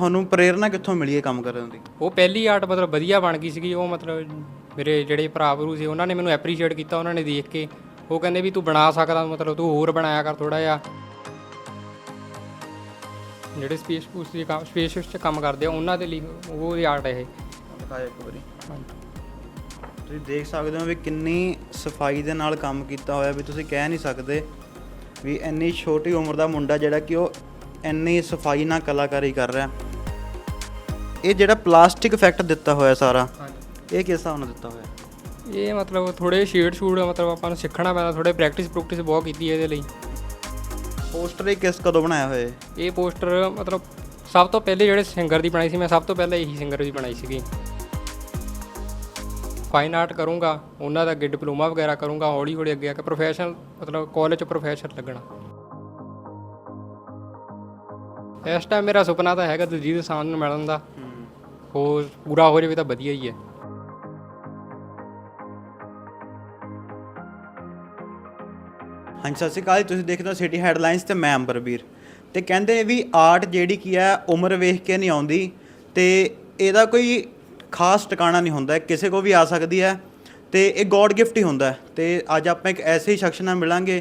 ਤੁਹਾਨੂੰ ਪ੍ਰੇਰਣਾ ਕਿੱਥੋਂ ਮਿਲੀ ਇਹ ਕੰਮ ਕਰਨ ਦੀ? ਉਹ ਪਹਿਲੀ ਆਰਟ ਮਤਲਬ ਵਧੀਆ ਬਣ ਗਈ ਸੀਗੀ ਉਹ ਮਤਲਬ ਮੇਰੇ ਜਿਹੜੇ ਭਰਾ ਭਰੂ ਸੀ ਉਹਨਾਂ ਨੇ ਮੈਨੂੰ ਐਪਰੀਸ਼ੀਏਟ ਕੀਤਾ ਉਹਨਾਂ ਨੇ ਦੇਖ ਕੇ। ਉਹ ਕਹਿੰਦੇ ਵੀ ਤੂੰ ਬਣਾ ਸਕਦਾ ਮਤਲਬ ਤੂੰ ਹੋਰ ਬਣਾਇਆ ਕਰ ਥੋੜਾ ਜਿਹਾ। ਜਿਹੜੇ ਸਪੇਸ ਪੂਸ ਦੀ ਕੰਮ ਸਪੇਸ 'ਚ ਕੰਮ ਕਰਦੇ ਆ ਉਹਨਾਂ ਦੇ ਲਈ ਉਹ ਆਰਟ ਹੈ ਇਹ। ਦਿਖਾਇਆ ਇੱਕ ਵਾਰੀ। ਤੁਸੀਂ ਦੇਖ ਸਕਦੇ ਹੋ ਵੀ ਕਿੰਨੀ ਸਫ਼ਾਈ ਦੇ ਨਾਲ ਕੰਮ ਕੀਤਾ ਹੋਇਆ ਵੀ ਤੁਸੀਂ ਕਹਿ ਨਹੀਂ ਸਕਦੇ ਵੀ ਇੰਨੀ ਛੋਟੀ ਉਮਰ ਦਾ ਮੁੰਡਾ ਜਿਹੜਾ ਕਿ ਉਹ ਇੰਨੀ ਸਫ਼ਾਈ ਨਾਲ ਕਲਾਕਾਰੀ ਕਰ ਰਿਹਾ। ਇਹ ਜਿਹੜਾ ਪਲਾਸਟਿਕ ਇਫੈਕਟ ਦਿੱਤਾ ਹੋਇਆ ਸਾਰਾ ਇਹ ਕਿਸ ਹਿਸਾਬ ਨਾਲ ਦਿੱਤਾ ਹੋਇਆ? ਇਹ ਮਤਲਬ ਥੋੜੇ ਸ਼ੇਡ ਸ਼ੂਡ ਮਤਲਬ ਆਪਾਂ ਨੂੰ ਸਿੱਖਣਾ ਪੈਂਦਾ ਥੋੜੇ ਪ੍ਰੈਕਟਿਸ ਪ੍ਰੈਕਟਿਸ ਬਹੁਤ ਕੀਤੀ ਹੈ ਇਹਦੇ ਲਈ। ਪੋਸਟਰ ਇਹ ਕਿਸ ਕਦੋਂ ਬਣਾਇਆ ਹੋਇਆ ਹੈ ਇਹ ਪੋਸਟਰ ਮਤਲਬ ਸਭ ਤੋਂ ਪਹਿਲੇ ਜਿਹੜੇ ਸਿੰਗਰ ਦੀ ਬਣਾਈ ਸੀ ਮੈਂ ਸਭ ਤੋਂ ਪਹਿਲਾਂ ਇਹੀ ਸਿੰਗਰ ਦੀ ਬਣਾਈ ਸੀਗੀ। ਫਾਈਨ ਆਰਟ ਕਰੂੰਗਾ ਉਹਨਾਂ ਦਾ ਅੱਗੇ ਡਿਪਲੋਮਾ ਵਗੈਰਾ ਕਰੂੰਗਾ ਹੌਲੀ ਹੌਲੀ ਅੱਗੇ ਆ ਕੇ ਪ੍ਰੋਫੈਸ਼ਨਲ ਮਤਲਬ ਕਾਲਜ ਚ ਪ੍ਰੋਫੈਸਰ ਲੱਗਣਾ। ਇਸ ਟਾਈਮ ਮੇਰਾ ਸੁਪਨਾ ਤਾਂ ਹੈਗਾ ਦਲਜੀਤ ਦੋਸਾਂਝ ਨੂੰ ਮਿਲਣ ਦਾ। ਹੋਰ ਪੂਰਾ ਹੋ ਜਾਵੇ ਤਾਂ ਵਧੀਆ ਹੀ ਹੈ। ਹਾਂਜੀ ਸਤਿ ਸ਼੍ਰੀ ਅਕਾਲ ਜੀ, ਤੁਸੀਂ ਦੇਖਦੇ ਹੋ ਸਿਟੀ ਹੈਡਲਾਈਨਸ ਤੇ ਮੈਂ ਅੰਬਰਵੀਰ ਤੇ ਕਹਿੰਦੇ ਵੀ ਆਰਟ ਜਿਹੜੀ ਕੀ ਹੈ ਉਮਰ ਵੇਖ ਕੇ ਨਹੀਂ ਆਉਂਦੀ ਤੇ ਇਹਦਾ ਕੋਈ ਖਾਸ ਟਿਕਾਣਾ ਨਹੀਂ ਹੁੰਦਾ। ਕਿਸੇ ਕੋ ਵੀ ਆ ਸਕਦੀ ਹੈ ਤੇ ਇਹ ਗੋਡ ਗਿਫਟ ਹੀ ਹੁੰਦਾ। ਹੈ ਤੇ ਅੱਜ ਆਪਾਂ ਇੱਕ ਐਸੇ ਹੀ ਸ਼ਖਸ ਨਾਲ ਮਿਲਾਂਗੇ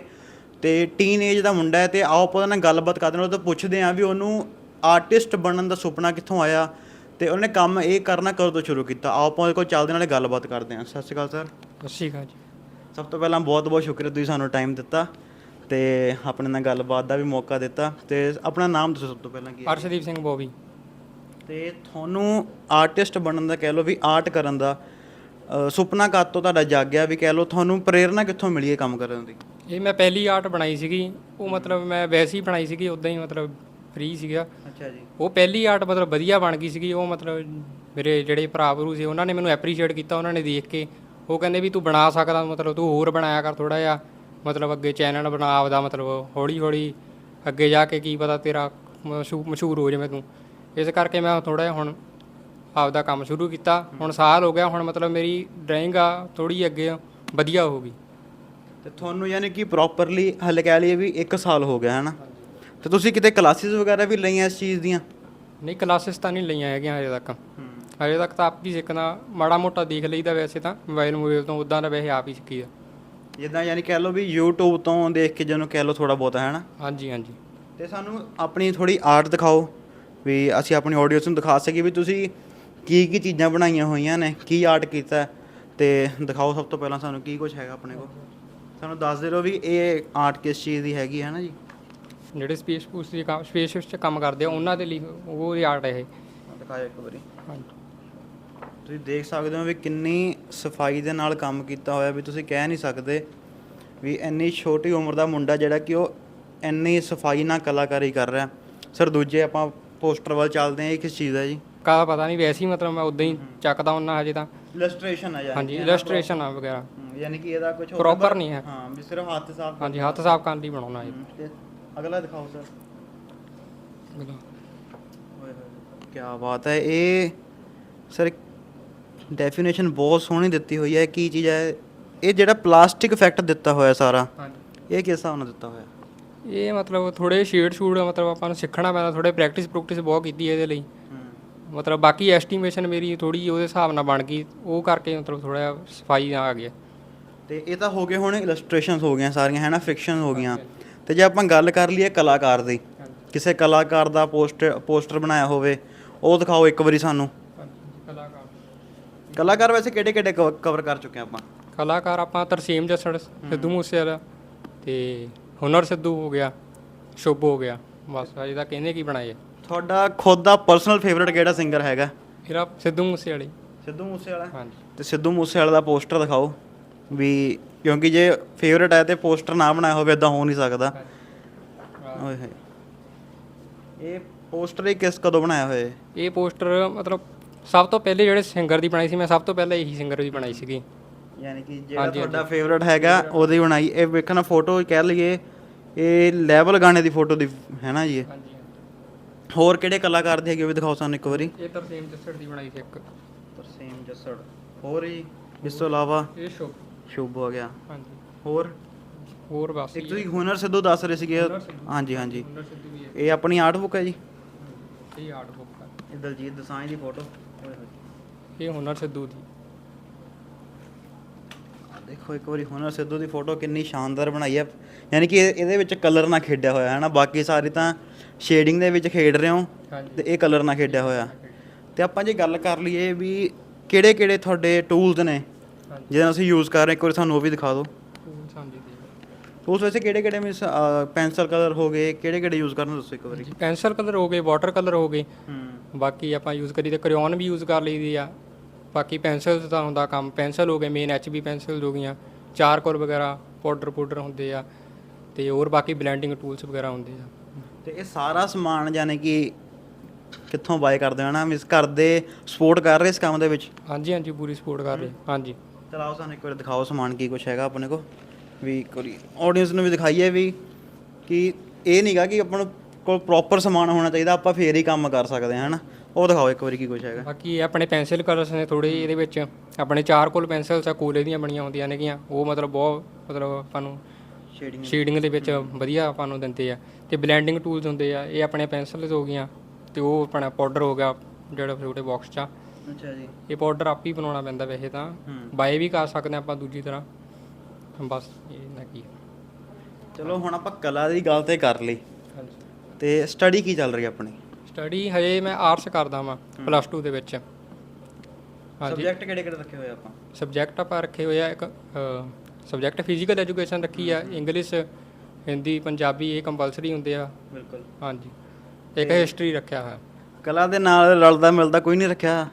ਤੇ ਟੀਨ ਏਜ ਦਾ ਮੁੰਡਾ ਹੈ ਤੇ ਆਓ ਆਪਾਂ ਉਹਦੇ ਨਾਲ ਗੱਲਬਾਤ ਕਰਦੇ ਹਾਂ। ਉਹ ਤੋਂ ਪੁੱਛਦੇ ਹਾਂ ਵੀ ਉਹਨੂੰ ਆਰਟਿਸਟ ਬਣਨ ਦਾ ਸੁਪਨਾ ਕਿੱਥੋਂ ਆਇਆ ਤੇ ਉਹਨੇ ਕੰਮ ਇਹ ਕਰਨਾ ਕਦੋਂ ਤੋਂ ਸ਼ੁਰੂ ਕੀਤਾ? ਆਓ ਆਪਾਂ ਉਹਦੇ ਕੋਲ ਚੱਲਦੇ ਨਾਲੇ ਗੱਲਬਾਤ ਕਰਦੇ ਹਾਂ। ਸਤਿ ਸ਼੍ਰੀ ਅਕਾਲ ਸਰ। ਅੱਛੀ ਗਾ ਜੀ। ਸਭ ਤੋਂ ਪਹਿਲਾਂ ਬਹੁਤ-ਬਹੁਤ ਸ਼ੁਕਰੀਆ ਤੁਸੀਂ ਸਾਨੂੰ ਟਾਈਮ ਦਿੱਤਾ ਤੇ ਆਪਣੇ ਨਾਲ ਗੱਲਬਾਤ ਦਾ ਵੀ ਮੌਕਾ ਦਿੱਤਾ ਤੇ ਆਪਣਾ ਨਾਮ ਦੱਸੋ ਸਭ ਤੋਂ ਪਹਿਲਾਂ ਕੀ ਹੈ? ਅਰਸ਼ਦੀਪ ਸਿੰਘ ਬੋਬੀ ਤੇ ਤੁਹਾਨੂੰ ਆਰਟਿਸਟ ਬਣਨ ਦਾ ਕਹਿ ਲਓ ਵੀ ਆਰਟ ਕਰਨ ਦਾ ਸੁਪਨਾ ਕਦ ਤੋਂ ਤੁਹਾਡਾ ਜਾਗਿਆ ਵੀ ਕਹਿ ਲਓ ਤੁਹਾਨੂੰ ਪ੍ਰੇਰਣਾ ਕਿੱਥੋਂ ਮਿਲੀ ਇਹ ਕੰਮ ਕਰਨ ਦੀ? ਇਹ ਮੈਂ ਪਹਿਲੀ ਆਰਟ ਬਣਾਈ ਸੀਗੀ। ਉਹ ਮਤਲਬ ਮੈਂ ਵੈਸੇ ਹੀ ਬਣਾਈ ਸੀਗੀ ਉਦਾਂ ਹੀ ਮਤਲਬ ਫ੍ਰੀ ਸੀਗਾ। ਅੱਛਾ ਜੀ। ਉਹ ਪਹਿਲੀ ਆਰਟ ਮਤਲਬ ਵਧੀਆ ਬਣ ਗਈ ਸੀਗੀ ਉਹ ਮਤਲਬ ਮੇਰੇ ਜਿਹੜੇ ਭਰਾ ਭਰੂ ਸੀ ਉਹਨਾਂ ਨੇ ਮੈਨੂੰ ਐਪਰੀਸ਼ੀਏਟ ਕੀਤਾ ਉਹਨਾਂ ਨੇ ਦੇਖ ਕੇ। ਉਹ ਕਹਿੰਦੇ ਵੀ ਤੂੰ ਬਣਾ ਸਕਦਾ ਮਤਲਬ ਤੂੰ ਹੋਰ ਬਣਾਇਆ ਕਰ ਥੋੜਾ ਜਿਹਾ। ਮਤਲਬ ਅੱਗੇ ਚੈਨਲ ਬਣਾ ਆਪਦਾ ਮਤਲਬ ਹੌਲੀ ਹੌਲੀ ਅੱਗੇ ਜਾ ਕੇ ਕੀ ਪਤਾ ਤੇਰਾ ਮਸ਼ਹੂ- ਮਸ਼ਹੂਰ ਹੋ ਜਾਵੇਂ ਤੂੰ। ਇਸ ਕਰਕੇ ਮੈਂ ਥੋੜਾ ਜਿਹਾ ਹੁਣ ਆਪਦਾ ਕੰਮ ਸ਼ੁਰੂ ਕੀਤਾ। ਹੁਣ ਸਾਲ ਹੋ ਗਿਆ ਹੁਣ ਮਤਲਬ ਮੇਰੀ ਡਰਾਇੰਗ ਆ ਥੋੜੀ ਅੱਗੇ ਵਧੀਆ ਹੋ ਗਈ। ਤੇ ਤੁਹਾਨੂੰ ਯਾਨੀ ਕਿ ਪ੍ਰੋਪਰਲੀ ਹਲੇ ਕਹਿ ਲਈਏ ਵੀ 1 ਸਾਲ ਹੋ ਗਿਆ ਹੈ ਨਾ? ਤੇ ਤੁਸੀਂ ਕਿਤੇ ਕਲਾਸਿਸ ਵਗੈਰਾ ਵੀ ਲਈਆਂ ਇਸ ਚੀਜ਼ ਦੀਆਂ? ਨਹੀਂ ਕਲਾਸਿਸ ਤਾਂ ਨਹੀਂ ਲਈਆਂ ਹੈਗੀਆਂ ਹਜੇ ਤੱਕ। ਹਜੇ ਤੱਕ ਤਾਂ ਆਪ ਹੀ ਸਿੱਖਣਾ ਮਾੜਾ ਮੋਟਾ ਦੇਖ ਲਈਦਾ ਵੈਸੇ ਤਾਂ ਮੋਬਾਈਲ ਮੋਬਾਈਲ ਤੋਂ ਉਦਾਂ ਦਾ ਵੈਸੇ ਆਪ ਹੀ ਸਿੱਖੀਦਾ ਜਿੱਦਾਂ ਯਾਨੀ ਕਹਿ ਲਓ ਵੀ YouTube ਤੋਂ ਦੇਖ ਕੇ ਜਿਹਨੂੰ ਕਹਿ ਲਓ ਥੋੜਾ ਬਹੁਤ ਹੈ ਨਾ? ਹਾਂਜੀ ਹਾਂਜੀ। ਤੇ ਸਾਨੂੰ ਆਪਣੀ ਥੋੜੀ ਆਰਟ ਦਿਖਾਓ ਵੀ ਅਸੀਂ ਆਪਣੀ ਆਡੀਅנס ਨੂੰ ਦਿਖਾ ਸਕੀਏ ਵੀ ਤੁਸੀਂ ਕੀ ਕੀ ਚੀਜ਼ਾਂ ਬਣਾਈਆਂ ਹੋਈਆਂ ਨੇ ਕੀ ਆਰਟ ਕੀਤਾ ਤੇ ਦਿਖਾਓ ਸਭ ਤੋਂ ਪਹਿਲਾਂ ਸਾਨੂੰ ਕੀ ਕੁਝ ਹੈਗਾ ਆਪਣੇ ਕੋਲ। ਸਾਨੂੰ ਦੱਸ ਦੇ ਰਹੋ ਵੀ ਇਹ ਆਰਟ ਕਿਸ ਚੀਜ਼ ਦੀ ਹੈਗੀ ਹੈ ਨਾ ਜੀ? ਜਿਹੜੇ ਸਪੇਸ ਪੂਸ ਦੀ ਕੰਮ ਸਪੇਸ 'ਚ ਕੰਮ ਕਰਦੇ ਆ ਉਹਨਾਂ ਦੇ ਲਈ ਉਹ ਆਰਟ ਹੈ ਇਹ। ਦਿਖਾਓ ਇੱਕ ਵਾਰੀ। ਹਾਂਜੀ। ਤੁਸੀਂ ਦੇਖ ਸਕਦੇ ਹੋ ਵੀ ਕਿੰਨੀ ਸਫ਼ਾਈ ਦੇ ਨਾਲ ਕੰਮ ਕੀਤਾ ਹੋਇਆ ਵੀ ਤੁਸੀਂ ਕਹਿ ਨਹੀਂ ਸਕਦੇ ਵੀ ਇੰਨੀ ਛੋਟੀ ਉਮਰ ਦਾ ਮੁੰਡਾ ਜਿਹੜਾ ਕਿ ਉਹ ਇੰਨੀ ਸਫ਼ਾਈ ਨਾਲ ਕਲਾਕਾਰੀ ਕਰ ਰਿਹਾ। ਸਰ ਦੂਜੇ ਆਪਾਂ ਪੋਸਟਰ ਵੱਲ ਚੱਲਦੇ ਹਾਂ ਇਹ ਕਿਸ ਚੀਜ਼ ਦਾ ਜੀ? ਕਾ ਪਤਾ ਨਹੀਂ ਵੈਸੇ ਹੀ ਮਤਲਬ ਮੈਂ ਉਦਾਂ ਹੀ ਚੱਕਦਾ ਹੁੰਦਾ ਹਜੇ ਤਾਂ। ਇਲਸਟ੍ਰੇਸ਼ਨ ਆ ਹਾਂਜੀ ਇਲਸਟ੍ਰੇਸ਼ਨ ਆ ਵਗੈਰਾ। ਯਾਨੀ ਕਿ ਇਹਦਾ ਕੁਝ Proper ਨਹੀਂ ਹੈ। ਹਾਂ ਵੀ ਸਿਰਫ ਹੱਥ ਸਾਫ਼ ਹਾਂਜੀ ਹੱਥ ਸਾਫ਼ ਕਰਨ ਲਈ ਬਣਾਉਣਾ ਇਹ। ਤੇ ਅਗਲਾ ਦਿਖਾਓ ਸਰ। ਬਿਲਕੁਲ। ਓਏ ਹੋਏ ਕੀ ਬਾਤ ਹੈ ਇਹ ਸਰ ਡੈਫੀਨੇਸ਼ਨ ਬਹੁਤ ਸੋਹਣੀ ਦਿੱਤੀ ਹੋਈ ਹੈ ਕੀ ਚੀਜ਼ ਹੈ ਇਹ ਜਿਹੜਾ ਪਲਾਸਟਿਕ ਇਫੈਕਟ ਦਿੱਤਾ ਹੋਇਆ ਸਾਰਾ ਹਾਂਜੀ। ਇਹ ਕਿਸ ਹਿਸਾਬ ਨਾਲ ਦਿੱਤਾ ਹੋਇਆ? ਇਹ ਮਤਲਬ ਥੋੜੇ ਸ਼ੇਡ ਸ਼ੂਡ ਮਤਲਬ ਆਪਾਂ ਨੂੰ ਸਿੱਖਣਾ ਪੈਂਦਾ ਥੋੜੇ ਪ੍ਰੈਕਟਿਸ ਪ੍ਰੈਕਟਿਸ ਬਹੁਤ ਕੀਤੀ ਹੈ ਇਹਦੇ ਲਈ। ਮਤਲਬ ਬਾਕੀ ਐਸਟੀਮੇਸ਼ਨ ਮੇਰੀ ਥੋੜੀ ਉਹਦੇ ਹਿਸਾਬ ਨਾਲ ਬਣ ਗਈ ਉਹ ਕਰਕੇ ਮਤਲਬ ਥੋੜਾ ਸਫ਼ਾਈ ਆ ਗਿਆ। ਤੇ ਇਹ ਤਾਂ ਹੋ ਗਏ ਹੁਣ ਇਲਸਟ੍ਰੇਸ਼ਨਸ ਹੋ ਗਈਆਂ ਸਾਰੀਆਂ ਹੈ ਨਾ ਫਿਕਸ਼ਨ ਹੋ ਗਈਆਂ। ਤੇ ਜੇ ਆਪਾਂ ਗੱਲ ਕਰ ਲਈਏ ਕਲਾਕਾਰ ਦੀ ਕਿਸੇ ਕਲਾਕਾਰ ਦਾ ਪੋਸਟਰ ਪੋਸਟਰ ਬਣਾਇਆ ਹੋਵੇ ਉਹ ਦਿਖਾਓ ਇੱਕ ਵਾਰੀ ਸਾਨੂੰ। ਕਲਾਕਾਰ। ਕਲਾਕਾਰ ਵੈਸੇ ਕਿਹੜੇ ਕਿਹੜੇ ਕਵਰ ਕਰ ਚੁੱਕੇ ਆਪਾਂ? ਕਲਾਕਾਰ ਆਪਾਂ ਤਰਸੀਮ ਜੱਸੜ ਸਿੱਧੂ ਮੂਸੇਵਾਲਾ ਤੇ ਹੁਨਰ ਸਿੱਧੂ ਹੋ ਗਿਆ ਸ਼ੁਭ ਹੋ ਗਿਆ ਬਸ ਅਜੇ ਤਾਂ ਕਹਿੰਦੇ ਕੀ ਬਣਾਏ ਆ। ਤੁਹਾਡਾ ਖੁਦ ਦਾ ਪਰਸਨਲ ਫੇਵਰਿਟ ਕਿਹੜਾ ਸਿੰਗਰ ਹੈਗਾ? ਮੇਰਾ ਸਿੱਧੂ ਮੂਸੇਵਾਲੇ। ਸਿੱਧੂ ਮੂਸੇਵਾਲਾ? ਹਾਂਜੀ। ਤੇ ਸਿੱਧੂ ਮੂਸੇਵਾਲਾ ਦਾ ਪੋਸਟਰ ਦਿਖਾਓ। ਵੀ ਕਿਉਂਕਿ ਜੇ ਫੇਵਰਿਟ ਹੈ ਤੇ ਪੋਸਟਰ ਨਾ ਬਣਾਇਆ ਹੋਵੇ ਇਦਾਂ ਹੋ ਨਹੀਂ ਸਕਦਾ। ਓਏ ਹੋਏ। ਇਹ ਪੋਸਟਰ ਇਹ ਕਿਸ ਕਦੋਂ ਬਣਾਇਆ ਹੋਇਆ ਹੈ ਇਹ ਪੋਸਟਰ ਮਤਲਬ ਸਭ ਤੋਂ ਪਹਿਲੇ ਜਿਹੜੇ ਸਿੰਗਰ ਦੀ ਬਣਾਈ ਸੀ ਮੈਂ ਸਭ ਤੋਂ ਪਹਿਲਾਂ ਇਹੀ ਸਿੰਗਰ ਦੀ ਬਣਾਈ ਸੀਗੀ। ਯਾਨੀ ਕਿ ਜਿਹੜਾ ਤੁਹਾਡਾ ਫੇਵਰਿਟ ਹੈਗਾ ਉਹਦੀ ਬਣਾਈ। ਇਹ ਵੇਖਣਾ ਫੋਟੋ ਕਹਿ ਲਈਏ ਇਹ ਲੈਵਲ ਗਾਣੇ ਦੀ ਫੋਟੋ ਦੀ ਹੈ ਨਾ ਜੀ ਇਹ? ਹੋਰ ਕਿਹੜੇ ਕਲਾਕਾਰ ਦੀ ਹੈਗੀ ਉਹ ਵੀ ਦਿਖਾਓ ਸਾਨੂੰ ਇੱਕ ਵਾਰੀ। ਇਹ ਤਰਸੀਮ ਜੱਸੜ ਦੀ ਬਣਾਈ ਸੀ ਇੱਕ। ਤਰਸੇਮ ਜੱਸੜ। ਹੋਰ ਜੀ ਇਸ ਤੋਂ ਇਲਾਵਾ? ਇਹ ਸ਼ੁਭ ਸ਼ੁਭ ਹੋ ਗਿਆ। ਹਾਂਜੀ। ਹੋਰ? ਹੋਰ ਬਸ ਇੱਕ ਤੁਸੀਂ ਹੁਨਰ ਸਿੱਧੂ ਦੱਸ ਰਹੇ ਸੀਗੇ। ਹੁਨਰ ਸਿੱਧੂ। ਹਾਂਜੀ ਹਾਂਜੀ। ਹੁਨਰ ਸਿੱਧੂ ਵੀ ਹੈ। ਇਹ ਆਪਣੀ ਆਰਟ ਬੁੱਕ ਹੈ ਜੀ? ਇਹ ਆਰਟ ਬੁੱਕ ਆ ਇਹ ਦਲਜੀਤ ਦਸਾਂਝ ਦੀ ਫੋਟੋ ਇਹ ਹੁਨਰ ਸਿੱਧੂ ਦੀ। ਦੇਖੋ ਇੱਕ ਵਾਰੀ ਹੁਨਰ ਸਿੱਧੂ ਦੀ ਫੋਟੋ ਕਿੰਨੀ ਸ਼ਾਨਦਾਰ ਬਣਾਈ ਹੈ। ਯਾਨੀ ਕਿ ਇਹ- ਇਹਦੇ ਵਿੱਚ ਕਲਰ ਨਾ ਖੇਡਿਆ ਹੋਇਆ ਹੈ ਨਾ। ਬਾਕੀ ਸਾਰੀ ਤਾਂ ਸ਼ੇਡਿੰਗ ਦੇ ਵਿੱਚ ਖੇਡ ਰਹੇ ਹੋ ਤੇ ਹਾਂਜੀ ਇਹ ਕਲਰ ਨਾ ਖੇਡਿਆ ਹੋਇਆ। ਤੇ ਆਪਾਂ ਜੇ ਗੱਲ ਕਰ ਲਈਏ ਵੀ ਕਿਹੜੇ ਕਿਹੜੇ ਤੁਹਾਡੇ ਟੂਲਸ ਨੇ? ਹਾਂਜੀ। ਜਿਹਨਾਂ ਅਸੀਂ ਯੂਜ਼ ਕਰ ਰਹੇ ਇੱਕ ਵਾਰੀ ਸਾਨੂੰ ਉਹ ਵੀ ਦਿਖਾ ਦਿਓ। ਹਾਂਜੀ ਟੂਲਸ ਵੈਸੇ ਕਿਹੜੇ ਕਿਹੜੇ ਮੀਨਸ ਪੈਨਸਲ ਕਲਰ ਹੋ ਗਏ ਕਿਹੜੇ ਕਿਹੜੇ ਯੂਜ਼ ਕਰਨਾ ਦੱਸੋ ਇੱਕ ਵਾਰੀ। ਜੀ ਪੈਨਸਲ ਕਲਰ ਹੋ ਗਏ ਵਾਟਰ ਕਲਰ ਹੋ ਗਏ। ਹੂੰ। ਬਾਕੀ ਆਪਾਂ ਯੂਜ਼ ਕਰੀ ਤੇ ਕਰਿਓਨ ਵੀ ਯੂਜ਼ ਕਰ ਲਈਦੀ ਆ। ਬਾਕੀ ਪੈਨਸਲਸ ਦਾ ਹੁੰਦਾ ਕੰਮ ਪੈਨਸਲ ਹੋ ਗਏ ਮੇਨ ਐਚਬੀ ਪੈਨਸਲ ਹੋ ਗਈਆਂ। ਚਾਰਕੋਲ ਵਗੈਰਾ ਪਾਊਡਰ ਪਾਊਡਰ ਹੁੰਦੇ ਆ। ਤੇ ਹੋਰ ਬਾਕੀ ਬਲੈਂਡਿੰਗ ਟੂਲਸ ਵਗੈਰਾ ਹੁੰਦੇ ਆ। ਤੇ ਇਹ ਸਾਰਾ ਸਮਾਨ ਯਾਨੀ ਕਿ ਕਿੱਥੋਂ ਬਾਏ ਕਰਦੇ ਹੋ ਨਾ? ਮੀਨਸ ਘਰ ਦੇ ਸਪੋਰਟ ਕਰ ਰਹੇ ਇਸ ਕੰਮ ਦੇ ਵਿੱਚ? ਹਾਂਜੀ ਹਾਂਜੀ ਪੂਰੀ ਸਪੋਰਟ ਕਰ ਰਹੇ। ਹਾਂਜੀ। ਚਲਾਓ ਸਾਨੂੰ ਇੱਕ ਵਾਰੀ ਦਿਖਾਓ ਸਮਾਨ ਕੀ ਕੁਝ ਹੈਗਾ ਆਪਣੇ ਕੋ ਵੀ ਇੱਕ ਵਾਰੀ ਆਡੀਅנס ਨੂੰ ਵੀ ਦਿਖਾਈਏ ਵੀ ਕਿ ਇਹ ਨਹੀਂਗਾ ਕਿ ਆਪਾਂ ਨੂੰ ਕੋਲ ਪ੍ਰੋਪਰ ਸਮਾਨ ਹੋਣਾ ਚਾਹੀਦਾ ਆਪਾਂ ਫੇਰ ਹੀ ਕੰਮ ਕਰ ਸਕਦੇ ਹਾਂ ਹਨਾ? ਉਹ ਦਿਖਾਓ ਇੱਕ ਵਾਰੀ ਕੀ ਕੁਝ ਹੈਗਾ। ਬਾਕੀ ਇਹ ਆਪਣੇ ਪੈਨਸਿਲ ਕਲਰਸ ਨੇ ਥੋੜੇ ਇਹਦੇ ਵਿੱਚ ਆਪਣੇ ਚਾਰਕੋਲ ਪੈਨਸਲਸ ਆ ਕੋਲੇ ਦੀਆਂ ਬਣੀਆਂ ਹੁੰਦੀਆਂ ਨੇਗੀਆਂ ਉਹ ਮਤਲਬ ਬਹੁਤ ਮਤਲਬ ਆਪਾਂ ਨੂੰ ਸ਼ੇਡਿੰਗ ਸ਼ੇਡਿੰਗ ਦੇ ਵਿੱਚ ਵਧੀਆ ਆਪਾਂ ਨੂੰ ਦਿੰਦੇ ਆ। ਤੇ ਬਲੈਂਡਿੰਗ ਟੂਲਸ ਹੁੰਦੇ ਆ ਇਹ ਆਪਣੇ ਪੈਨਸਲਸ ਹੋ ਗਈਆਂ ਤੇ ਉਹ ਆਪਣਾ ਪਾਊਡਰ ਹੋ ਗਿਆ ਜਿਹੜਾ ਛੋਟੇ ਬਾਕਸ 'ਚ ਆ। ਅੱਛਾ ਜੀ। ਇਹ ਪਾਊਡਰ ਆਪ ਹੀ ਬਣਾਉਣਾ ਪੈਂਦਾ ਵੈਸੇ ਤਾਂ। ਹੂੰ। ਬਾਏ ਵੀ ਕਰ ਸਕਦੇ ਹਾਂ ਆਪਾਂ ਦੂਜੀ ਤਰ੍ਹਾਂ। ਬਸ ਇਹ ਨਾ ਕੀ ਚਲੋ ਹੁਣ ਆਪਾਂ ਕਲਾ ਦੀ ਗੱਲ ਤੇ ਕਰ ਲਈ। ਹਾਂਜੀ। ਤੇ ਸਟੱਡੀ ਕੀ ਚੱਲ ਰਹੀ ਹੈ ਆਪਣੀ? ਸਟੱਡੀ ਹਜੇ ਮੈਂ ਆਰਟਸ ਕਰਦਾ ਵਾਂ ਪਲੱਸ 2 ਦੇ ਵਿੱਚ। ਹਾਂਜੀ। ਸਬਜੈਕਟ ਕਿਹੜੇ ਕਿਹੜੇ ਰੱਖੇ ਹੋਏ ਆਪਾਂ? ਸਬਜੈਕਟ ਆਪਾਂ ਰੱਖੇ ਹੋਏ ਆ ਇੱਕ ਸਬਜੈਕਟ ਫਿਜ਼ੀਕਲ ਐਜੂਕੇਸ਼ਨ ਰੱਖੀ ਆ ਇੰਗਲਿਸ਼ ਹਿੰਦੀ ਪੰਜਾਬੀ ਇਹ ਕੰਪਲਸਰੀ ਹੁੰਦੇ ਆ। ਬਿਲਕੁਲ। ਹਾਂਜੀ। ਇੱਕ ਹਿਸਟਰੀ ਰੱਖਿਆ ਹੋਇਆ। ਕਲਾ ਦੇ ਨਾਲ ਰਲਦਾ ਮਿਲਦਾ ਕੋਈ ਨਹੀਂ ਰੱਖਿਆ?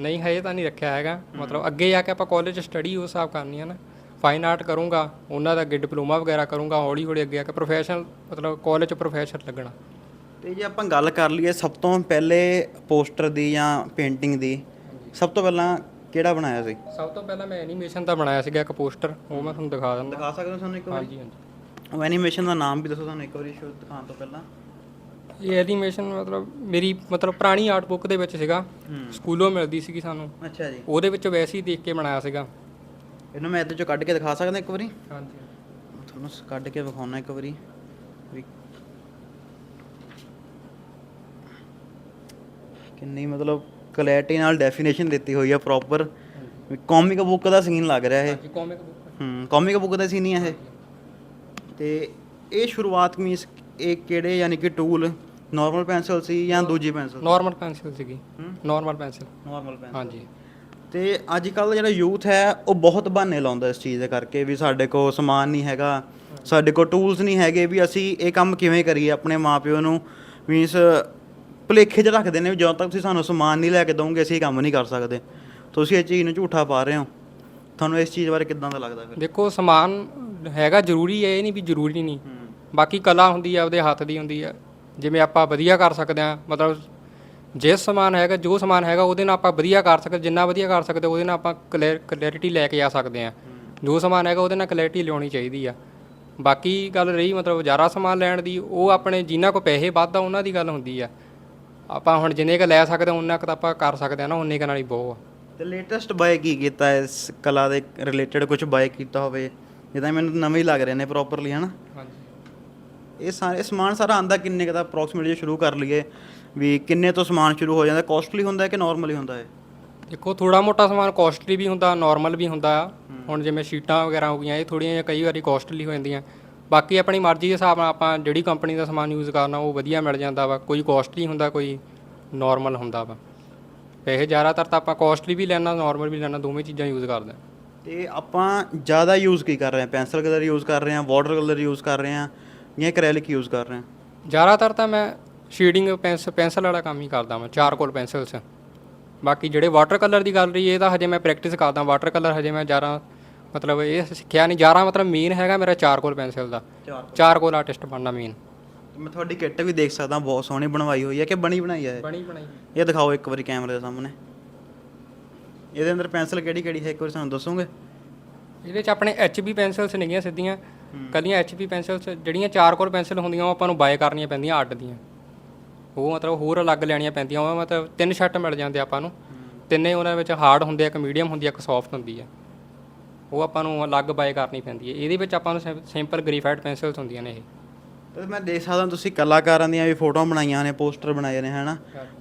ਨਹੀਂ ਹਜੇ ਤਾਂ ਨਹੀਂ ਰੱਖਿਆ ਹੈਗਾ। ਮਤਲਬ ਅੱਗੇ ਜਾ ਕੇ ਆਪਾਂ ਕਾਲਜ ਸਟੱਡੀ ਉਸ ਹਿਸਾਬ ਕਰਨੀ ਹੈ ਨਾ। ਫਾਈਨ ਆਰਟ ਕਰੂੰਗਾ ਉਹਨਾਂ ਦਾ ਅੱਗੇ ਡਿਪਲੋਮਾ ਵਗੈਰਾ ਕਰੂੰਗਾ ਹੌਲੀ ਹੌਲੀ ਅੱਗੇ ਆ ਕੇ ਪ੍ਰੋਫੈਸ਼ਨਲ ਮਤਲਬ ਕਾਲਜ ਚ ਪ੍ਰੋਫੈਸਰ ਲੱਗਣਾ। ਤੇ ਜੇ ਆਪਾਂ ਗੱਲ ਕਰ ਲਈਏ ਸਭ ਤੋਂ ਪਹਿਲੇ ਪੋਸਟਰ ਦੀ ਜਾਂ ਪੇਂਟਿੰਗ ਦੀ ਸਭ ਤੋਂ ਪਹਿਲਾਂ ਕਿਹੜਾ ਬਣਾਇਆ ਸੀ? ਸਭ ਤੋਂ ਪਹਿਲਾਂ ਮੈਂ ਐਨੀਮੇਸ਼ਨ ਦਾ ਬਣਾਇਆ ਸੀਗਾ ਇੱਕ ਪੋਸਟਰ ਉਹ ਮੈਂ ਤੁਹਾਨੂੰ ਦਿਖਾ ਦਿੰਦਾ। ਦਿਖਾ ਸਕਦੇ ਹੋ ਸਾਨੂੰ ਇੱਕ ਵਾਰੀ? ਹਾਂਜੀ ਹਾਂਜੀ। ਉਹ ਐਨੀਮੇਸ਼ਨ ਦਾ ਨਾਮ ਵੀ ਦੱਸੋ ਸਾਨੂੰ ਇੱਕ ਵਾਰੀ ਸ਼ੋ ਦਿਖਾਉਣ ਤੋਂ ਪਹਿਲਾਂ। ਇਹ ਐਨੀਮੇਸ਼ਨ ਮਤਲਬ ਮੇਰੀ ਮਤਲਬ ਪੁਰਾਣੀ ਆਰਟ ਬੁੱਕ ਦੇ ਵਿੱਚ ਸੀਗਾ। ਹੂੰ। ਸਕੂਲੋਂ ਮਿਲਦੀ ਸੀਗੀ ਸਾਨੂੰ। ਅੱਛਾ ਜੀ। ਉਹਦੇ ਵਿੱਚ ਵੈਸੇ ਹੀ ਦੇਖ ਕੇ ਬਣਾਇਆ ਸੀਗਾ। ਇਹਨੂੰ ਮੈਂ ਇਹਦੇ ਚੋਂ ਕੱਢ ਕੇ ਦਿਖਾ ਸਕਦਾ ਇੱਕ ਵਾਰੀ? ਹਾਂਜੀ। ਤੁਹਾਨੂੰ ਸ- ਕੱਢ ਕੇ ਵਿਖਾਉਣਾ ਇੱਕ ਵਾਰੀ। ਵੀ ਕਿੰਨੀ ਮਤਲਬ ਕਲੈਰਿਟੀ ਨਾਲ ਡੈਫੀਨੇਸ਼ਨ ਦਿੱਤੀ ਹੋਈ ਆ ਪ੍ਰੋਪਰ ਕਾਮਿਕ ਬੁੱਕ ਦਾ ਸੀਨ ਲੱਗ ਰਿਹਾ ਇਹ। ਕਾਮਿਕ ਬੁੱਕ ਹੂੰ ਕਾਮਿਕ ਬੁੱਕ ਦਾ ਸੀਨ ਹੀ ਆ ਇਹ। ਤੇ ਇਹ ਸ਼ੁਰੂਆਤ ਮੀਨਸ ਇਹ ਕਿਹੜੇ ਯਾਨੀ ਕਿ ਟੂਲ ਨਾਰਮਲ ਪੈਨਸਲ ਸੀ ਜਾਂ ਦੂਜੀ ਪੈਨਸਲ ਨਾਰਮਲ ਪੈਨਸਿਲ ਸੀਗੀ। ਨਾਰਮਲ ਪੈਨਸਿਲ ਨਾਰਮਲ ਪੈਨਸਲ ਹਾਂਜੀ। ਤੇ ਅੱਜ ਕੱਲ ਜਿਹੜਾ ਯੂਥ ਹੈ ਉਹ ਬਹੁਤ ਬਹਾਨੇ ਲਾਉਂਦਾ ਇਸ ਚੀਜ਼ ਦੇ ਕਰਕੇ ਵੀ ਸਾਡੇ ਕੋਲ ਸਮਾਨ ਨਹੀਂ ਹੈਗਾ ਸਾਡੇ ਕੋਲ ਟੂਲਸ ਨਹੀਂ ਹੈਗੇ ਵੀ ਅਸੀਂ ਇਹ ਕੰਮ ਕਿਵੇਂ ਕਰੀਏ ਆਪਣੇ ਮਾਪਿਓ ਨੂੰ ਮੀਨਸ ਭੁਲੇਖੇ 'ਚ ਰੱਖਦੇ ਨੇ ਵੀ ਜਦੋਂ ਤੱਕ ਤੁਸੀਂ ਸਾਨੂੰ ਸਮਾਨ ਨਹੀਂ ਲੈ ਕੇ ਦੋਗੇ ਅਸੀਂ ਇਹ ਕੰਮ ਨਹੀਂ ਕਰ ਸਕਦੇ। ਤੁਸੀਂ ਇਹ ਚੀਜ਼ ਨੂੰ ਝੂਠਾ ਪਾ ਰਹੇ ਹੋ। ਤੁਹਾਨੂੰ ਇਸ ਚੀਜ਼ ਬਾਰੇ ਕਿੱਦਾਂ ਦਾ ਲੱਗਦਾ ਫਿਰ? ਦੇਖੋ ਸਮਾਨ ਹੈਗਾ ਜ਼ਰੂਰੀ ਹੈ ਇਹ ਨਹੀਂ ਵੀ ਜ਼ਰੂਰੀ ਨਹੀਂ। ਬਾਕੀ ਕਲਾ ਹੁੰਦੀ ਆ ਉਹਦੇ ਹੱਥ ਦੀ ਹੁੰਦੀ ਆ। ਜਿਵੇਂ ਆਪਾਂ ਵਧੀਆ ਕਰ ਸਕਦੇ ਆ ਮਤਲਬ ਜਿਸ ਸਮਾਨ ਹੈਗਾ ਜੋ ਸਮਾਨ ਹੈਗਾ ਉਹਦੇ ਨਾਲ ਆਪਾਂ ਵਧੀਆ ਕਰ ਸਕਦੇ ਜਿੰਨਾ ਵਧੀਆ ਕਰ ਸਕਦੇ ਉਹਦੇ ਨਾਲ ਆਪਾਂ ਕਲੈਰਿਟੀ ਲੈ ਕੇ ਆ ਸਕਦੇ ਆ। ਜੋ ਸਮਾਨ ਹੈਗਾ ਉਹਦੇ ਨਾਲ ਕਲੈਰਿਟੀ ਲਿਆਉਣੀ ਚਾਹੀਦੀ ਆ। ਬਾਕੀ ਗੱਲ ਰਹੀ ਮਤਲਬ ਜ਼ਿਆਦਾ ਸਮਾਨ ਲੈਣ ਦੀ ਉਹ ਆਪਣੇ ਜਿਨ੍ਹਾਂ ਕੋ ਪੈਸੇ ਵੱਧ ਆ ਉਹਨਾਂ ਦੀ ਗੱਲ ਹੁੰਦੀ ਆ। ਆਪਾਂ ਹੁਣ ਜਿੰਨੇ ਕ ਲੈ ਸਕਦੇ ਉਹਨਾਂ ਕੁ ਤਾਂ ਆਪਾਂ ਕਰ ਸਕਦੇ ਆ ਨਾ ਉਨੇ ਕੁ ਨਾਲ ਹੀ ਬਹੁਤ ਆ। ਤੇ ਲੇਟੈਸਟ ਬਾਏ ਕੀ ਕੀਤਾ ਇਸ ਕਲਾ ਦੇ ਰਿਲੇਟਡ ਕੁਝ ਬਾਏ ਕੀਤਾ ਹੋਵੇ? ਜਿੱਦਾਂ ਮੈਨੂੰ ਨਵੇਂ ਹੀ ਲੱਗ ਰਹੇ ਨੇ ਪ੍ਰੋਪਰਲੀ ਹਨਾ? ਹਾਂਜੀ। ਇਹ ਸਾਰੇ ਸਮਾਨ ਸਾਰਾ ਆਂਦਾ ਕਿੰਨੇ ਕੁ ਦਾ ਅਪਰੋਕਸੀਮੇਟਲੀ ਸ਼ੁਰੂ ਕਰ ਲਈਏ ਵੀ ਕਿੰਨੇ ਤੋਂ ਸਮਾਨ ਸ਼ੁਰੂ ਹੋ ਜਾਂਦਾ ਕਾਸਟਲੀ ਹੁੰਦਾ ਹੈ ਕਿ ਨਾਰਮਲੀ ਹੁੰਦਾ ਹੈ ਦੇਖੋ ਥੋੜਾ ਮੋਟਾ ਸਮਾਨ ਕਾਸਟਲੀ ਵੀ ਹੁੰਦਾ ਨਾਰਮਲ ਵੀ ਹੁੰਦਾ ਆ। ਹੁਣ ਜਿਵੇਂ ਸ਼ੀਟਾਂ ਵਗੈਰਾ ਹੋ ਗਈਆਂ ਇਹ ਥੋੜੀਆਂ ਜਿਹੀਆਂ ਕਈ ਵਾਰੀ ਕਾਸਟਲੀ ਹੋ ਜਾਂਦੀਆਂ। ਬਾਕੀ ਆਪਣੀ ਮਰਜ਼ੀ ਦੇ ਹਿਸਾਬ ਨਾਲ ਆਪਾਂ ਜਿਹੜੀ ਕੰਪਨੀ ਦਾ ਸਮਾਨ ਯੂਜ਼ ਕਰਨਾ ਉਹ ਵਧੀਆ ਮਿਲ ਜਾਂਦਾ ਵਾ। ਕੋਈ ਕਾਸਟਲੀ ਹੁੰਦਾ ਕੋਈ ਨਾਰਮਲ ਹੁੰਦਾ ਵਾ। ਵੈਸੇ ਜ਼ਿਆਦਾਤਰ ਤਾਂ ਆਪਾਂ ਕਾਸਟਲੀ ਵੀ ਲੈਣਾ ਨਾਰਮਲ ਵੀ ਲੈਣਾ ਦੋਵੇਂ ਚੀਜ਼ਾਂ ਯੂਜ਼ ਕਰਦੇ ਹਾਂ ਤੇ ਆਪਾਂ ਜ਼ਿਆਦਾ ਯੂਜ਼ ਕੀ ਕਰ ਰਹੇ ਹਾਂ ਪੈਨਸਲ ਕਲਰ ਯੂਜ਼ ਕਰ ਰਹੇ ਹਾਂ ਵਾਟਰ ਕਲਰ ਯੂਜ਼ ਕਰ ਰਹੇ ਹਾਂ ਜਾਂ ਐਕ੍ਰੈਲਿਕ ਯੂਜ਼ ਕਰ ਰਹੇ। ਹਾਂ ਜ਼ਿਆਦਾਤਰ ਤਾਂ ਮੈਂ ਸ਼ੇਡਿੰਗ ਪੈਨਸਲ ਪੈਨਸਲ ਵਾਲਾ ਕੰਮ ਹੀ ਕਰਦਾ ਮੈਂ ਚਾਰਕੋਲ ਪੈਨਸਲਸ। ਬਾਕੀ ਜਿਹੜੇ ਵਾਟਰ ਕਲਰ ਦੀ ਗੱਲ ਰਹੀ ਇਹ ਤਾਂ ਹਜੇ ਮੈਂ ਪ੍ਰੈਕਟਿਸ ਕਰਦਾ ਵਾਟਰ ਕਲਰ ਹਜੇ ਮੈਂ ਜ਼ਿਆਦਾ ਮਤਲਬ ਇਹ ਸਿੱਖਿਆ ਨਹੀਂ। ਜ਼ਿਆਦਾ ਮਤਲਬ ਮੇਨ ਹੈਗਾ ਮੇਰਾ ਚਾਰਕੋਲ ਪੈਨਸਲ ਦਾ। ਚਾਰ ਚਾਰਕੋਲ ਆਰਟਿਸਟ ਬਣਨਾ ਮੇਨ ਮੈਂ ਤੁਹਾਡੀ ਕਿੱਟ ਵੀ ਦੇਖ ਸਕਦਾ ਬਹੁਤ ਸੋਹਣੀ ਬਣਵਾਈ ਹੋਈ ਹੈ ਕਿ ਬਣੀ ਬਣਾਈ ਹੈ? ਬਣੀ ਬਣਾਈ ਇਹ? ਦਿਖਾਓ ਇੱਕ ਵਾਰੀ ਕੈਮਰੇ ਦੇ ਸਾਹਮਣੇ। ਇਹਦੇ ਅੰਦਰ ਪੈਨਸਲ ਕਿਹੜੀ ਕਿਹੜੀ ਹੈ? ਇੱਕ ਵਾਰੀ ਸਾਨੂੰ ਦੱਸੋਗੇ? ਇਹਦੇ ਚ ਆਪਣੇ HB ਪੈਨਸਲਸ ਨੇਗੀਆਂ ਸਿੱਧੀਆਂ। ਕੱਲੀਆਂ HB ਪੈਨਸਲਸ ਜਿਹੜੀਆਂ ਚਾਰਕੋਲ ਪੈਨਸਲ ਹੁੰਦੀਆਂ, ਉਹ ਆਪਾਂ ਨੂੰ ਬਾਏ ਕਰਨੀਆਂ ਪੈਂਦੀਆਂ ਅੱਡ ਦੀਆਂ। ਉਹ ਮਤਲਬ ਹੋਰ ਅਲੱਗ ਲੈਣੀਆਂ ਪੈਂਦੀਆਂ, ਉਹ ਮਤਲਬ ਤਿੰਨ ਸ਼ੈਟ ਮਿਲ ਜਾਂਦੇ ਆਪਾਂ ਨੂੰ। ਤਿੰਨੇ ਉਹਨਾਂ ਵਿੱਚ ਹਾਰਡ ਹੁੰਦੇ ਆ, ਇੱਕ ਮੀਡੀਅਮ ਹੁੰਦੀ ਆ, ਇੱਕ ਸੌਫਟ ਹੁੰਦੀ ਆ। ਉਹ ਆਪਾਂ ਨੂੰ ਅਲੱਗ ਬਾਏ ਕਰਨੀ ਪੈਂਦੀ ਹੈ ਇਹਦੇ ਵਿੱਚ ਆਪਾਂ ਨੂੰ ਸਿੰਪਲ ਗ੍ਰੀਫਾਈਡ ਪੈਨਸਿਲਸ ਹੁੰਦੀਆਂ ਨੇ ਇਹ। ਤੇ ਮੈਂ ਦੇਖ ਸਕਦਾ ਤੁਸੀਂ ਕਲਾਕਾਰਾਂ ਦੀਆਂ ਵੀ ਫੋਟੋਆਂ ਬਣਾਈਆਂ ਨੇ, ਪੋਸਟਰ ਬਣਾਏ ਨੇ, ਹਨਾ?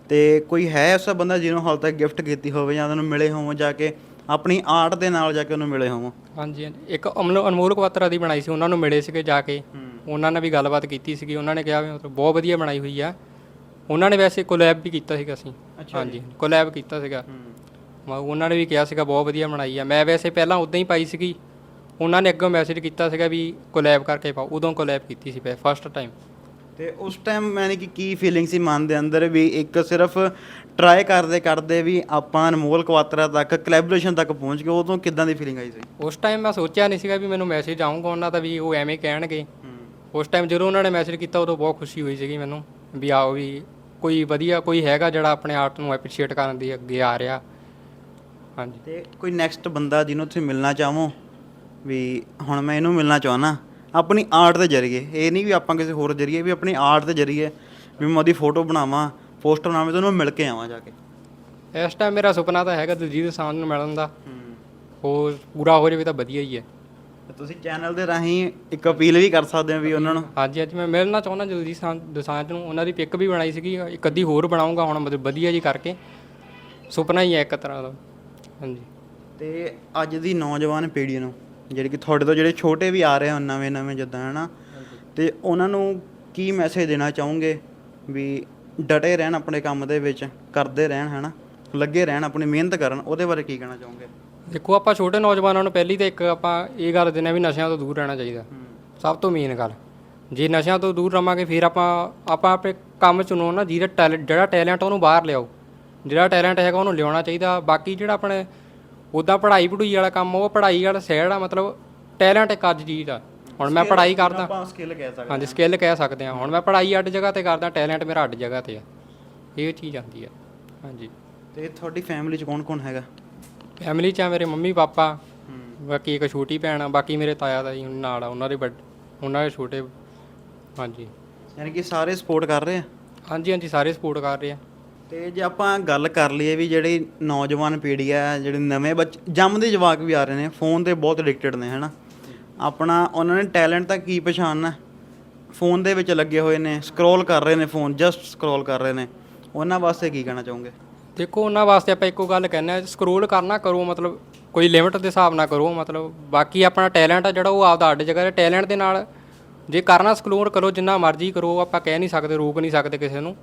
ਤੇ ਕੋਈ ਹੈ ਐਸਾ ਬੰਦਾ ਜਿਹਨੂੰ ਹਾਲ ਤੱਕ ਗਿਫਟ ਕੀਤੀ ਹੋਵੇ ਜਾਂ ਉਹਨੂੰ ਮਿਲੇ ਹੋਵੋ ਜਾ ਕੇ ਆਪਣੀ ਆਰਟ ਦੇ ਨਾਲ ਜਾ ਕੇ ਉਹਨੂੰ ਮਿਲੇ ਹੋਵੋ। ਹਾਂਜੀ ਹਾਂਜੀ। ਇੱਕ ਅਮਲ ਅਨਮੋਲ ਕਵਾਤਰਾ ਦੀ ਬਣਾਈ ਸੀ ਉਹਨਾਂ ਨੂੰ ਮਿਲੇ ਸੀਗੇ ਜਾ ਕੇ। ਉਹਨਾਂ ਨਾਲ ਵੀ ਗੱਲਬਾਤ ਕੀਤੀ ਸੀਗੀ। ਉਹਨਾਂ ਨੇ ਕਿਹਾ ਵੀ ਮਤਲਬ ਬਹੁਤ ਵਧੀਆ ਬਣਾਈ ਹੋਈ ਆ। ਉਹਨਾਂ ਨੇ ਵੈਸੇ ਕੋਲੈਬ ਵੀ ਕੀਤਾ ਸੀਗਾ ਅਸੀਂ। ਹਾਂਜੀ ਕੋਲੈਬ ਕੀਤਾ ਸੀਗਾ। ਮੈਂ ਉਹਨਾਂ ਨੇ ਵੀ ਕਿਹਾ ਸੀਗਾ ਬਹੁਤ ਵਧੀਆ ਬਣਾਈ ਆ। ਮੈਂ ਵੈਸੇ ਪਹਿਲਾਂ ਉਦਾਂ ਹੀ ਪਾਈ ਸੀਗੀ। ਉਹਨਾਂ ਨੇ ਅੱਗੋਂ ਮੈਸੇਜ ਕੀਤਾ ਸੀਗਾ ਵੀ ਕੋਲੈਬ ਕਰਕੇ ਪਾਓ। ਉਦੋਂ ਕੋਲੈਬ ਕੀਤੀ ਸੀ ਫਸਟ ਟਾਈਮ ਤੇ ਉਸ ਟਾਈਮ ਮੈਨੇ ਕਿ ਕੀ ਫੀਲਿੰਗ ਸੀ ਮਨ ਦੇ ਅੰਦਰ ਵੀ ਇੱਕ ਸਿਰਫ ਟਰਾਈ ਕਰਦੇ ਕਰਦੇ ਵੀ ਆਪਾਂ ਅਨਮੋਲ ਕੁਆਤਰਾ ਤੱਕ ਕੋਲੈਬੋਰੇਸ਼ਨ ਤੱਕ ਪਹੁੰਚ ਗਏ ਉਦੋਂ ਕਿੱਦਾਂ ਦੀ ਫੀਲਿੰਗ ਆਈ ਸੀ? ਉਸ ਟਾਈਮ ਮੈਂ ਸੋਚਿਆ ਨਹੀਂ ਸੀਗਾ ਵੀ ਮੈਨੂੰ ਮੈਸੇਜ ਆਊਗਾ ਉਹਨਾਂ ਦਾ ਵੀ ਉਹ ਐਵੇਂ ਕਹਿਣਗੇ। ਉਸ ਟਾਈਮ ਜਦੋਂ ਉਹਨਾਂ ਨੇ ਮੈਸੇਜ ਕੀਤਾ ਉਦੋਂ ਬਹੁਤ ਖੁਸ਼ੀ ਹੋਈ ਸੀਗੀ ਮੈਨੂੰ ਵੀ ਆਓ ਵੀ ਕੋਈ ਵਧੀਆ ਕੋਈ ਹੈਗਾ ਜਿਹੜਾ ਆਪਣੇ ਆਰਟ ਨੂੰ ਐਪਰੀਸ਼ੀਏਟ ਕਰਨ ਦੀ ਅੱਗੇ ਆ ਰਿਹਾ। ਹਾਂਜੀ। ਤੇ ਕੋਈ ਨੈਕਸਟ ਬੰਦਾ ਜਿਹਨੂੰ ਤੁਸੀਂ ਮਿਲਣਾ ਚਾਹੋ? ਵੀ ਹੁਣ ਮੈਂ ਇਹਨੂੰ ਮਿਲਣਾ ਚਾਹਣਾ ਆਪਣੀ ਆਰਟ ਦੇ ਜ਼ਰੀਏ। ਇਹ ਨਹੀਂ ਵੀ ਆਪਾਂ ਕਿਸੇ ਹੋਰ ਜ਼ਰੀਏ ਵੀ ਆਪਣੀ ਆਰਟ ਦੇ ਜ਼ਰੀਏ ਵੀ ਮੈਂ ਉਹਦੀ ਫੋਟੋ ਬਣਾਵਾਂ ਪੋਸਟਰ ਬਣਾਵਾਂ ਤੇ ਉਹਨੂੰ ਮਿਲ ਕੇ ਆਵਾਂ ਜਾ ਕੇ। ਇਸ ਟਾਈਮ ਮੇਰਾ ਸੁਪਨਾ ਤਾਂ ਹੈਗਾ ਦਲਜੀਤ ਦੋਸਾਂਝ ਨੂੰ ਮਿਲਣ ਦਾ। ਉਹ ਪੂਰਾ ਹੋ ਜਾਵੇ ਤਾਂ ਵਧੀਆ ਹੀ ਹੈ। ਤੁਸੀਂ ਚੈਨਲ ਦੇ ਰਾਹੀਂ ਇੱਕ ਅਪੀਲ ਵੀ ਕਰ ਸਕਦੇ ਹੋ ਵੀ ਉਹਨਾਂ ਨੂੰ। ਹਾਂਜੀ ਅੱਜ ਮੈਂ ਮਿਲਣਾ ਚਾਹੁੰਦਾ ਸਾਂ- ਦੋਸਾਂਝ ਨੂੰ। ਉਹਨਾਂ ਦੀ ਪਿਕ ਵੀ ਬਣਾਈ ਸੀਗੀ ਇੱਕ ਅੱਧੀ ਹੋਰ ਬਣਾਉਂਗਾ ਹੁਣ ਮਤਲਬ ਵਧੀਆ ਜੀ ਕਰਕੇ। ਸੁਪਨਾ ਹੀ ਹੈ ਇੱਕ ਤਰ੍ਹਾਂ ਦਾ। ਹਾਂਜੀ। ਤੇ ਅੱਜ ਦੀ ਨੌਜਵਾਨ ਪੀੜ੍ਹੀ ਨੂੰ ਜਿਹੜੀ ਕਿ ਤੁਹਾਡੇ ਤੋਂ ਜਿਹੜੇ ਛੋਟੇ ਵੀ ਆ ਰਹੇ ਹਨ ਨਵੇਂ ਨਵੇਂ ਜਿੱਦਾਂ ਹਨਾ? ਤੇ ਉਹਨਾਂ ਨੂੰ ਕੀ ਮੈਸੇਜ ਦੇਣਾ ਚਾਹੋਗੇ ਵੀ ਡਟੇ ਰਹਿਣ ਆਪਣੇ ਕੰਮ ਦੇ ਵਿੱਚ ਕਰਦੇ ਰਹਿਣ ਹਨਾ? ਲੱਗੇ ਰਹਿਣ ਆਪਣੀ ਮਿਹਨਤ ਕਰਨ ਉਹਦੇ ਬਾਰੇ ਕੀ ਕਹਿਣਾ ਚਾਹੋਗੇ? ਦੇਖੋ ਆਪਾਂ ਛੋਟੇ ਨੌਜਵਾਨਾਂ ਨੂੰ ਪਹਿਲੀ ਤਾਂ ਇੱਕ ਆਪਾਂ ਇਹ ਗੱਲ ਦਿੰਦੇ ਹਾਂ ਵੀ ਨਸ਼ਿਆਂ ਤੋਂ ਦੂਰ ਰਹਿਣਾ ਚਾਹੀਦਾ। ਸਭ ਤੋਂ ਮੇਨ ਗੱਲ। ਜੇ ਨਸ਼ਿਆਂ ਤੋਂ ਦੂਰ ਰਵਾਂਗੇ ਫਿਰ ਆਪਾਂ ਆਪਾਂ ਆਪਣੇ ਕੰਮ ਚੁਣੋ ਨਾ ਜਿਹਦਾ ਟੈਲੈਂਟ ਜਿਹੜਾ ਟੈਲੈਂਟ ਉਹਨੂੰ ਬਾਹਰ ਲਿਆਓ। ਜਿਹੜਾ ਟੈਲੈਂਟ ਹੈਗਾ ਉਹਨੂੰ ਲਿਆਉਣਾ ਚਾਹੀਦਾ। ਬਾਕੀ ਜਿਹੜਾ ਆਪਣੇ ਉਦਾਂ ਪੜ੍ਹਾਈ ਪੜੂਈ ਵਾਲਾ ਕੰਮ ਉਹ ਪੜ੍ਹਾਈ ਵਾਲਾ ਸਾਈਡ ਆ ਮਤਲਬ ਟੈਲੈਂਟ ਇੱਕ ਅੱਜ ਚੀਜ਼ ਆ। ਹੁਣ ਮੈਂ ਪੜ੍ਹਾਈ ਕਰਦਾ। ਆਪਾਂ ਸਕਿੱਲ ਕਹਿ ਸਕਦੇ ਹਾਂਜੀ ਸਕਿੱਲ ਕਹਿ ਸਕਦੇ ਹਾਂ। ਹੁਣ ਮੈਂ ਪੜ੍ਹਾਈ ਅੱਡ ਜਗ੍ਹਾ ਤੇ ਕਰਦਾ ਟੈਲੈਂਟ ਮੇਰਾ ਅੱਡ ਜਗ੍ਹਾ ਤੇ ਆ। ਇਹ ਚੀਜ਼ ਆਉਂਦੀ ਆ। ਹਾਂਜੀ। ਤੇ ਤੁਹਾਡੀ ਫੈਮਿਲੀ ਚ ਕੌਣ ਕੌਣ ਹੈਗਾ? ਫੈਮਿਲੀ 'ਚ ਆ ਮੇਰੇ ਮੰਮੀ ਪਾਪਾ। ਬਾਕੀ ਇੱਕ ਛੋਟੀ ਭੈਣ ਆ ਬਾਕੀ ਮੇਰੇ ਤਾਇਆ ਦਾ ਜੀ ਨਾਲ ਆ ਉਹਨਾਂ ਦੇ ਵੱਡ ਉਹਨਾਂ ਦੇ ਛੋਟੇ ਹਾਂਜੀ। ਯਾਨੀ ਕਿ ਸਾਰੇ ਸਪੋਰਟ ਕਰ ਰਹੇ ਆ? ਹਾਂਜੀ ਹਾਂਜੀ ਸਾਰੇ ਸਪੋਰਟ ਕਰ ਰਹੇ ਆ। ਤੇ ਜੇ ਆਪਾਂ ਗੱਲ ਕਰ ਲਈਏ ਵੀ ਜਿਹੜੀ ਨੌਜਵਾਨ ਪੀੜ੍ਹੀ ਆ ਜਿਹੜੇ ਨਵੇਂ ਬੱਚ ਜੰਮਦੇ ਜਵਾਕ ਵੀ ਆ ਰਹੇ ਨੇ ਫੋਨ ਤੇ ਬਹੁਤ ਐਡਿਕਟਡ ਨੇ ਹਨਾ? ਆਪਣਾ ਉਹਨਾਂ ਨੇ ਟੈਲੈਂਟ ਤਾਂ ਕੀ ਪਛਾਣਨਾ? ਫੋਨ ਦੇ ਵਿੱਚ ਲੱਗੇ ਹੋਏ ਨੇ ਸਕਰੋਲ ਕਰ ਰਹੇ ਨੇ ਫੋਨ ਜਸਟ ਸਕਰੋਲ ਕਰ ਰਹੇ ਨੇ। ਉਹਨਾਂ ਵਾਸਤੇ ਕੀ ਕਹਿਣਾ ਚਾਹੋਗੇ? ਦੇਖੋ ਉਹਨਾਂ ਵਾਸਤੇ ਆਪਾਂ ਇੱਕੋ ਗੱਲ ਕਹਿੰਦੇ ਆ ਸਕਰੋਲ ਕਰਨਾ ਕਰੋ ਮਤਲਬ ਕੋਈ ਲਿਮਟ ਦੇ ਹਿਸਾਬ ਨਾਲ ਕਰੋ ਮਤਲਬ ਬਾਕੀ ਆਪਣਾ ਟੈਲੈਂਟ ਆ ਜਿਹੜਾ ਉਹ ਆਪਦਾ ਅੱਡ ਜਗ੍ਹਾ ਤੇ ਟੈਲੈਂਟ ਦੇ ਨਾਲ ਜੇ ਕਰਨਾ ਸਕਰੋਲ ਕਰੋ ਜਿੰਨਾ ਮਰਜ਼ੀ ਕਰੋ ਆਪਾਂ ਕਹਿ ਨਹੀਂ ਸਕਦੇ ਰੋਕ ਨਹੀਂ ਸਕਦੇ ਕਿਸੇ ਨੂੰ।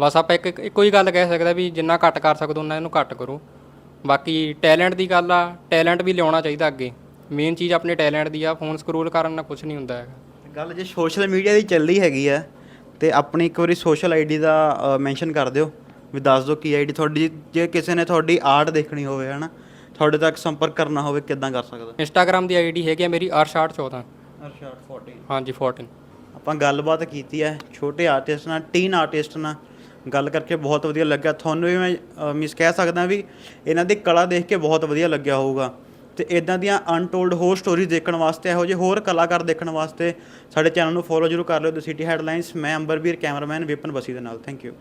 ਬਸ ਆਪਾਂ ਇੱਕ ਇੱਕੋ ਹੀ ਗੱਲ ਕਹਿ ਸਕਦੇ ਵੀ ਜਿੰਨਾ ਘੱਟ ਕਰ ਸਕਦੇ ਉਹਨਾਂ ਇਹਨੂੰ ਘੱਟ ਕਰੋ। ਬਾਕੀ ਟੈਲੈਂਟ ਦੀ ਗੱਲ ਆ ਟੈਲੈਂਟ ਵੀ ਲਿਆਉਣਾ ਚਾਹੀਦਾ ਅੱਗੇ। ਮੇਨ ਚੀਜ਼ ਆਪਣੇ ਟੈਲੈਂਟ ਦੀ ਆ ਫੋਨ ਸਕਰੋਲ ਕਰਨ ਨਾਲ ਕੁਝ ਨਹੀਂ ਹੁੰਦਾ ਹੈਗਾ। ਗੱਲ ਜੇ ਸੋਸ਼ਲ ਮੀਡੀਆ ਦੀ ਚੱਲਦੀ ਹੈਗੀ ਆ ਤੇ ਆਪਣੀ ਇੱਕ ਵਾਰੀ ਸੋਸ਼ਲ ਆਈਡੀ ਦਾ ਮੈਂਸ਼ਨ ਕਰ ਦਿਓ। ਵੀ ਦੱਸ ਦਿਓ ਕੀ ਆਈਡੀ ਤੁਹਾਡੀ ਜੇ ਕਿਸੇ ਨੇ ਤੁਹਾਡੀ ਆਰਟ ਦੇਖਣੀ ਹੋਵੇ ਹਨਾ। ਤੁਹਾਡੇ ਤੱਕ ਸੰਪਰਕ ਕਰਨਾ ਹੋਵੇ ਕਿੱਦਾਂ ਕਰ ਸਕਦਾ? ਇੰਸਟਾਗ੍ਰam ਦੀ ਆਈਡੀ ਹੈਗੀ ਆ ਮੇਰੀ ਅਰਸ਼ਾਟ14 ਅਰਸ਼ਾਟ 14 ਹਾਂਜੀ 14 ਆਪਾਂ ਗੱਲਬਾਤ ਕੀਤੀ ਹੈ ਛੋਟੇ ਆਰਟਿਸਟ ਨਾਲ ਟੀਨ ਆਰਟਿਸਟ ਨਾਲ। ਗੱਲ ਕਰਕੇ ਬਹੁਤ ਵਧੀਆ ਲੱਗਿਆ। ਤੁਹਾਨੂੰ ਵੀ ਮੈਂ ਮਿਸ ਕਹਿ ਸਕਦਾ ਵੀ ਇਹਨਾਂ ਦੀ ਕਲਾ ਦੇਖ ਕੇ ਬਹੁਤ ਵਧੀਆ ਲੱਗਿਆ ਹੋਊਗਾ। ਤੇ ਇਦਾਂ ਦੀਆਂ ਅਨਟੋਲਡ ਹੋਰ ਸਟੋਰੀਜ਼ ਦੇਖਣ ਵਾਸਤੇ ਇਹੋ ਜਿਹੇ ਹੋਰ ਕਲਾਕਾਰ ਦੇਖਣ ਵਾਸਤੇ ਸਾਡੇ ਚੈਨਲ ਨੂੰ ਫੋਲੋ ਜ਼ਰੂਰ ਕਰ ਲਿਓ। ਦ ਸਿਟੀ ਹੈਡਲਾਈਨਸ ਮੈਂ ਅੰਬਰਵੀਰ ਕੈਮਰਾਮੈਨ ਵਿਪਨ ਬਸੀ ਦੇ ਨਾਲ। Thank you